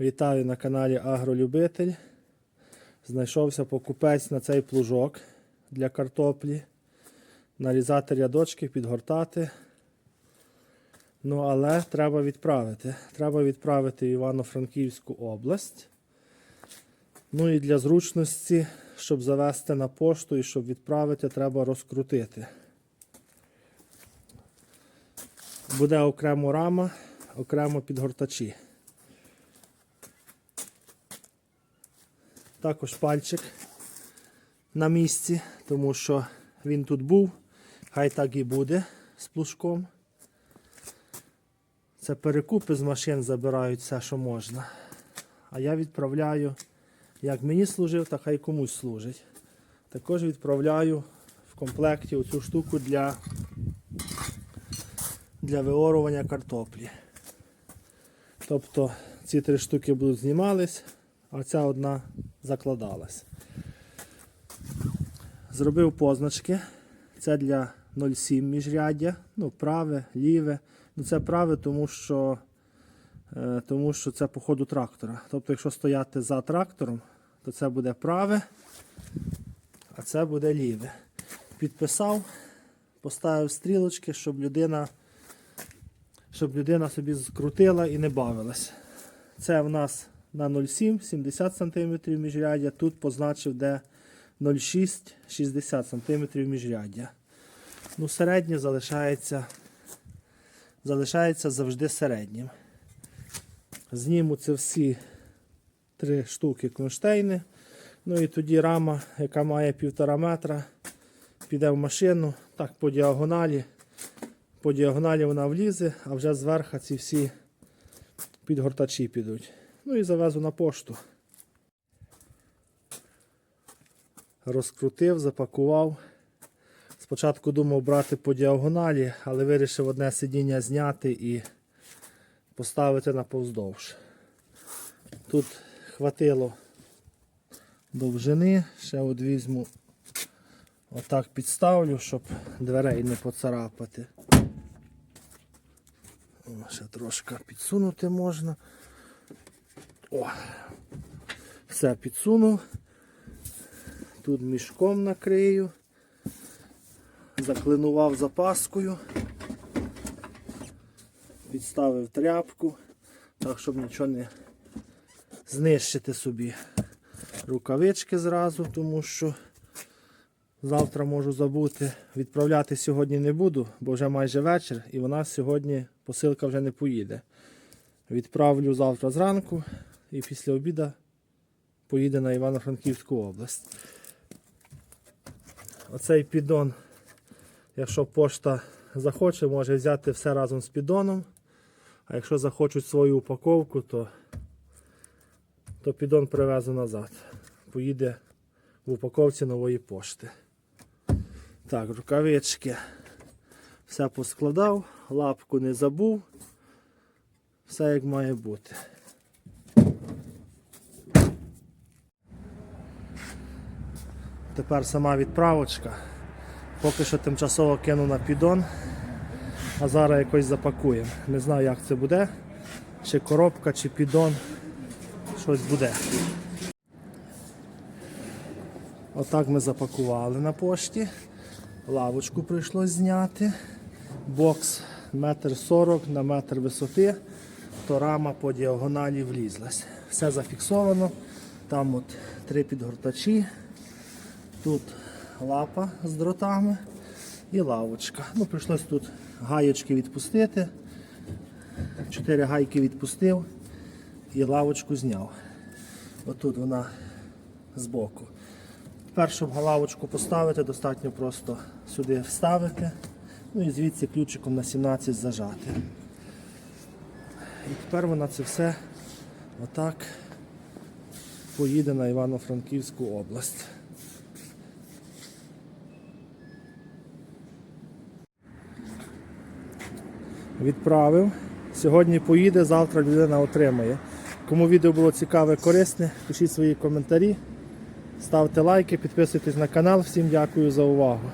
Вітаю на каналі Агролюбитель. Знайшовся покупець на цей плужок для картоплі. Нарізати рядочки, підгортати. Ну, але треба відправити. Треба відправити в Івано-Франківську область. Ну і для зручності, щоб завести на пошту і щоб відправити, треба розкрутити. Буде окремо рама, окремо підгортачі. Також пальчик на місці, тому що він тут був. Хай так і буде з плужком. Це перекупи з машин забирають все, що можна. А я відправляю, як мені служив, так хай комусь служить. Також відправляю в комплекті оцю штуку для, для виорування картоплі. Тобто ці три штуки будуть знімались, а ця одна закладалась. Зробив позначки. Це для 0,7 міжряддя. Ну, праве, ліве. Ну, це праве, тому що, е, тому що це по ходу трактора. Тобто, якщо стояти за трактором, то це буде праве, а це буде ліве. Підписав, поставив стрілочки, щоб людина, щоб людина собі скрутила і не бавилась. Це в нас на 0,7, 70 см міжряддя. Тут позначив, де 0,6, 60 см міжряддя. Ну, середнє залишається, залишається завжди середнім. Зніму це всі три штуки кронштейни. Ну і тоді рама, яка має півтора метра, піде в машину, так по діагоналі. По діагоналі вона влізе, а вже зверху ці всі підгортачі підуть. Ну і завезу на пошту. Розкрутив, запакував. Спочатку думав брати по діагоналі, але вирішив одне сидіння зняти і поставити на повздовж. Тут хватило довжини, ще от візьму, отак підставлю, щоб дверей не поцарапати. Ще трошки підсунути можна. О, все підсунув. Тут мішком накрию. Заклинував запаскою. Підставив тряпку, так, щоб нічого не знищити собі. Рукавички зразу, тому що завтра можу забути. Відправляти сьогодні не буду, бо вже майже вечір і вона сьогодні посилка вже не поїде. Відправлю завтра зранку і після обіду поїде на Івано-Франківську область. Оцей піддон, якщо пошта захоче, може взяти все разом з піддоном. А якщо захочуть свою упаковку, то, то піддон привезу назад. Поїде в упаковці нової пошти. Так, рукавички. Все поскладав, лапку не забув. Все як має бути. Тепер сама відправочка. Поки що тимчасово кину на піддон, а зараз якось запакуємо. Не знаю як це буде. Чи коробка, чи піддон. Щось буде. Отак ми запакували на пошті. Лавочку прийшлось зняти. Бокс метр сорок на метр висоти, то рама по діагоналі влізлась. Все зафіксовано. Там от три підгортачі. Тут лапа з дротами і лавочка. Ну, прийшлось тут гаєчки відпустити. Чотири гайки відпустив і лавочку зняв. Отут вона збоку. Тепер, щоб лавочку поставити, достатньо просто сюди вставити. Ну і звідси ключиком на 17 зажати. І тепер вона це все отак поїде на Івано-Франківську область. Відправив. Сьогодні поїде, завтра людина отримає. Кому відео було цікаве, корисне, пишіть свої коментарі, ставте лайки, підписуйтесь на канал. Всім дякую за увагу.